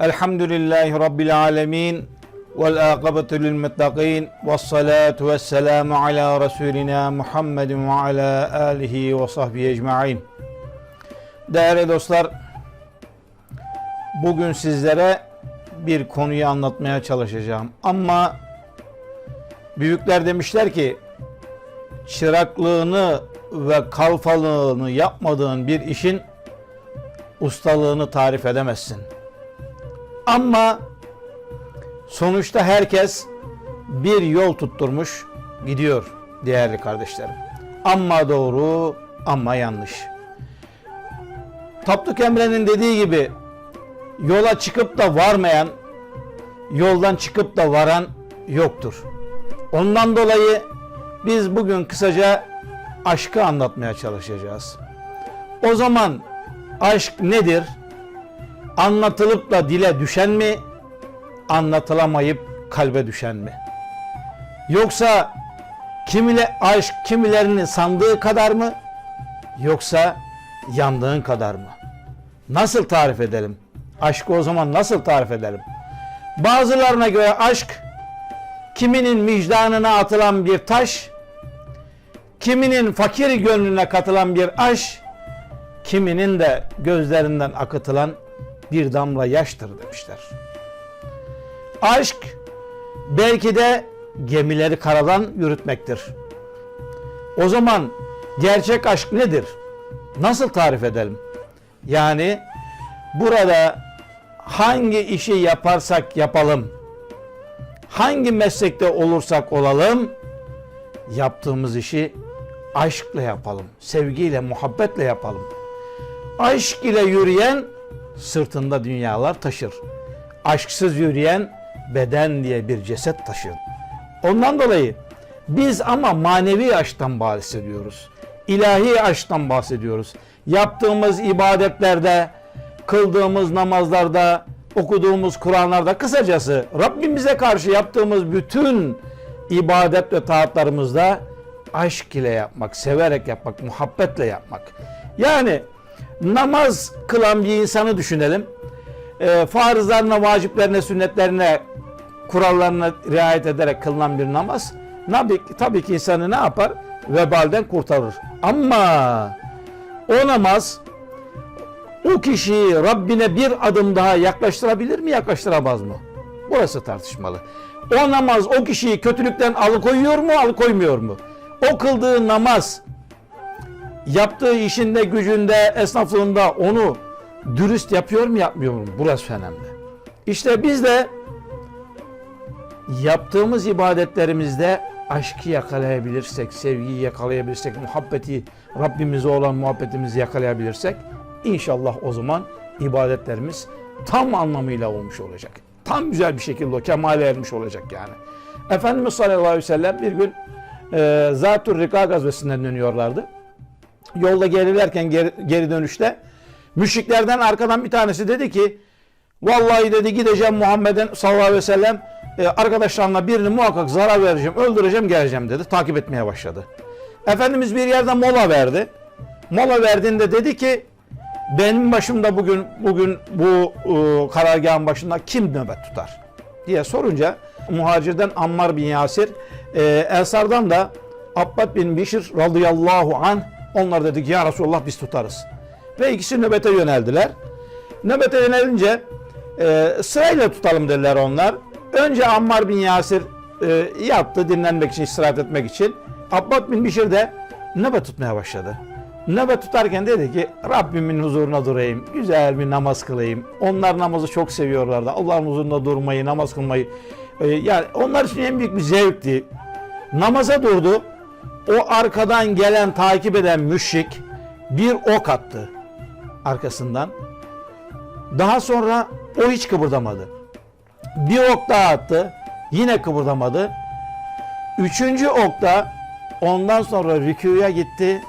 Elhamdülillahi Rabbil alemin. Vel akıbetu lil muttaqin. Ve salatu ve selamu ala Resulina Muhammedin ve ala alihi ve sahbihi ecma'in. Değerli dostlar, bugün sizlere bir konuyu anlatmaya çalışacağım. Ama büyükler demişler ki, çıraklığını ve kalfalığını yapmadığın bir işin ustalığını tarif edemezsin. Ama sonuçta herkes bir yol tutturmuş gidiyor değerli kardeşlerim. Ama doğru ama yanlış. Tapduk Emre'nin dediği gibi yola çıkıp da varmayan, yoldan çıkıp da varan yoktur. Ondan dolayı biz bugün kısaca aşkı anlatmaya çalışacağız. O zaman aşk nedir? Anlatılıp da dile düşen mi? Anlatılamayıp kalbe düşen mi? Yoksa kimile aşk kimilerinin sandığı kadar mı? Yoksa yandığın kadar mı? Nasıl tarif edelim? Aşkı o zaman nasıl tarif edelim? Bazılarına göre aşk kiminin vicdanına atılan bir taş, kiminin fakir gönlüne katılan bir aş, kiminin de gözlerinden akıtılan bir damla yaştır demişler. Aşk belki de gemileri karadan yürütmektir. O zaman gerçek aşk nedir? Nasıl tarif edelim? Yani burada hangi işi yaparsak yapalım, hangi meslekte olursak olalım, yaptığımız işi aşkla yapalım, sevgiyle, muhabbetle yapalım. Aşk ile yürüyen sırtında dünyalar taşır. Aşksız yürüyen beden diye bir ceset taşır. Ondan dolayı biz ama manevi aşktan bahsediyoruz. İlahi aşktan bahsediyoruz. Yaptığımız ibadetlerde, kıldığımız namazlarda, okuduğumuz Kur'anlarda kısacası Rabbimize karşı yaptığımız bütün ibadet ve taatlarımızda aşk ile yapmak, severek yapmak, muhabbetle yapmak. Yani namaz kılan bir insanı düşünelim. E, farzlarına, vaciplerine, sünnetlerine, kurallarına riayet ederek kılınan bir namaz tabii, tabii ki insanı ne yapar? Vebalden kurtarır. Ama o namaz o kişiyi Rabbine bir adım daha yaklaştırabilir mi, yaklaştıramaz mı? Burası tartışmalı. O namaz o kişiyi kötülükten alıkoyuyor mu, alıkoymuyor mu? O kıldığı namaz yaptığı işinde, gücünde, esnaflığında onu dürüst yapıyor mu, yapmıyor mu? Burası önemli. İşte biz de yaptığımız ibadetlerimizde aşkı yakalayabilirsek, sevgiyi yakalayabilirsek, muhabbeti, Rabbimize olan muhabbetimizi yakalayabilirsek inşallah o zaman ibadetlerimiz tam anlamıyla olmuş olacak. Tam güzel bir şekilde o kemale ermiş olacak yani. Efendimiz sallallahu aleyhi ve sellem bir gün e, Zatur Rika gazvesinden dönüyorlardı. Yolda gerilerken geri, geri dönüşte müşriklerden arkadan bir tanesi dedi ki Vallahi dedi gideceğim Muhammed'in sallallahu aleyhi ve sellem e, arkadaşlarına birini muhakkak zarar vereceğim, öldüreceğim, geleceğim dedi. Takip etmeye başladı. Efendimiz bir yerde mola verdi. Mola verdiğinde dedi ki benim başımda bugün bugün bu e, karargahın başında kim nöbet tutar diye sorunca muhacirden Ammar bin Yasir, e, Ensardan da Abbad bin Bişir radıyallahu an onlar dedi ki ya Resulullah biz tutarız. Ve ikisi nöbete yöneldiler. Nöbete yönelince e, sırayla tutalım dediler onlar. Önce Ammar bin Yasir e, yattı dinlenmek için, istirahat etmek için. Abbad bin Bişir de nöbet tutmaya başladı. Nöbet tutarken dedi ki Rabbimin huzuruna durayım, güzel bir namaz kılayım. Onlar namazı çok seviyorlardı. Allah'ın huzurunda durmayı, namaz kılmayı. E, yani onlar için en büyük bir zevkti. Namaza durdu. O arkadan gelen, takip eden müşrik bir ok attı arkasından. Daha sonra o hiç kıpırdamadı. Bir ok daha attı. Yine kıpırdamadı. Üçüncü okta ondan sonra rüküye gitti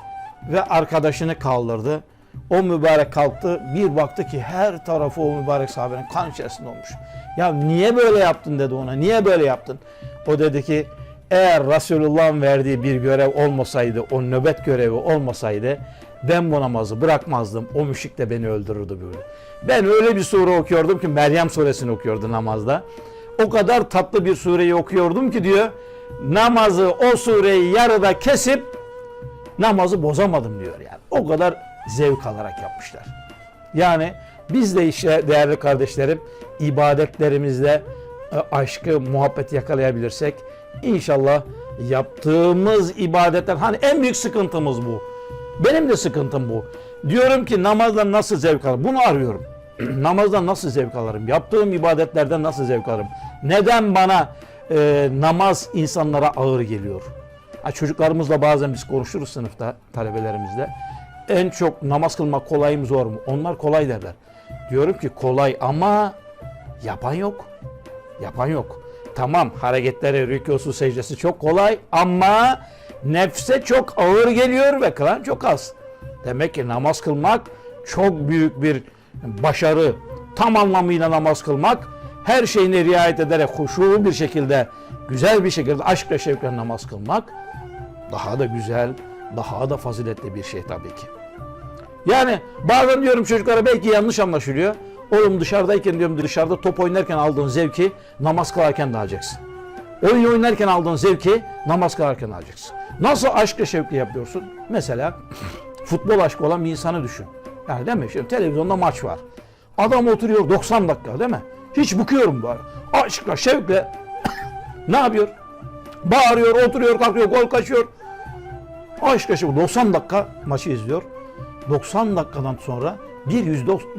ve arkadaşını kaldırdı. O mübarek kalktı. Bir baktı ki her tarafı o mübarek sahabenin kan içerisinde olmuş. Ya niye böyle yaptın dedi ona. Niye böyle yaptın? O dedi ki eğer Resulullah'ın verdiği bir görev olmasaydı, o nöbet görevi olmasaydı ben bu namazı bırakmazdım. O müşrik de beni öldürürdü böyle. Ben öyle bir sure okuyordum ki Meryem suresini okuyordu namazda. O kadar tatlı bir sureyi okuyordum ki diyor namazı o sureyi yarıda kesip namazı bozamadım diyor yani. O kadar zevk alarak yapmışlar. Yani biz de işte değerli kardeşlerim ibadetlerimizde aşkı, muhabbeti yakalayabilirsek inşallah yaptığımız ibadetler hani en büyük sıkıntımız bu. Benim de sıkıntım bu. Diyorum ki namazdan nasıl zevk alırım? Bunu arıyorum. namazdan nasıl zevk alırım? Yaptığım ibadetlerden nasıl zevk alırım? Neden bana e, namaz insanlara ağır geliyor? Ha, çocuklarımızla bazen biz konuşuruz sınıfta talebelerimizle. En çok namaz kılmak kolay mı zor mu? Onlar kolay derler. Diyorum ki kolay ama yapan yok. Yapan yok. Tamam hareketleri, rükûsu, secdesi çok kolay ama nefse çok ağır geliyor ve kılan çok az. Demek ki namaz kılmak çok büyük bir başarı. Tam anlamıyla namaz kılmak, her şeyine riayet ederek huşu bir şekilde, güzel bir şekilde aşk ve şevkle namaz kılmak daha da güzel, daha da faziletli bir şey tabii ki. Yani bazen diyorum çocuklara belki yanlış anlaşılıyor. Oğlum dışarıdayken diyorum dışarıda top oynarken aldığın zevki namaz kılarken de alacaksın. Oyun oynarken aldığın zevki namaz kılarken alacaksın. Nasıl aşkla şevkle yapıyorsun? Mesela futbol aşkı olan bir insanı düşün. Yani değil mi? Şimdi televizyonda maç var. Adam oturuyor 90 dakika değil mi? Hiç bıkıyorum böyle. Aşkla şevkle ne yapıyor? Bağırıyor, oturuyor, kalkıyor, gol kaçıyor. Aşk aşkı 90 dakika maçı izliyor. 90 dakikadan sonra bir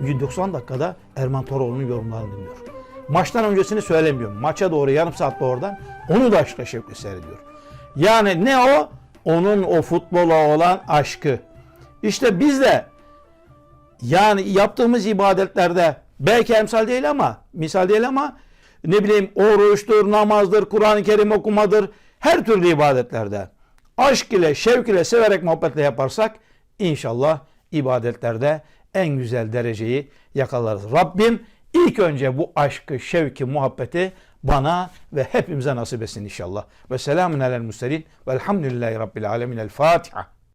190 dakikada Erman Toroğlu'nun yorumlarını dinliyor. Maçtan öncesini söylemiyorum. Maça doğru yarım saatte oradan onu da aşkla şevkle seyrediyor. Yani ne o? Onun o futbola olan aşkı. İşte biz de yani yaptığımız ibadetlerde belki emsal değil ama misal değil ama ne bileyim oruçtur, namazdır, Kur'an-ı Kerim okumadır her türlü ibadetlerde aşk ile, şevk ile, severek, muhabbetle yaparsak inşallah ibadetlerde en güzel dereceyi yakalarız. Rabbim ilk önce bu aşkı, şevki, muhabbeti bana ve hepimize nasip etsin inşallah. Ve selamun alel murselin velhamdülillahi rabbil alemin. El Fatiha.